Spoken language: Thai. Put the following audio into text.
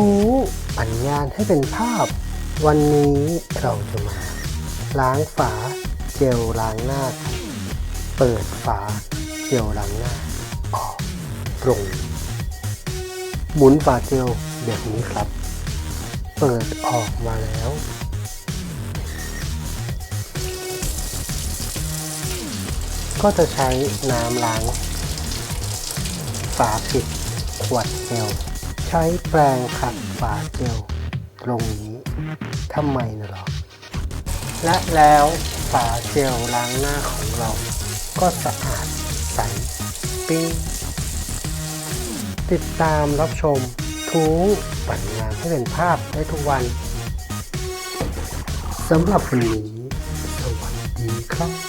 ทูปัญญาณให้เป็นภาพ วันนี้เราจะมา ล้างฝาเจลล้างหน้า เปิดฝาเจลล้างหน้า ออกตรง หมุนฝาเจลแบบนี้ครับ เปิดออกมาแล้ว ก็จะใช้น้ำล้าง ฝาปิดขวดเจล ใช้แปรงขัดฝาเจลตรงนี้ทำไมนะหรอ และแล้วฝาเจลล้างหน้าของเรา ก็สะอาดใสปิ้งติดตามรับชมทูปัญญานให้เป็นภาพได้ทุกวันสำหรับวันนี้สวัสดีครับ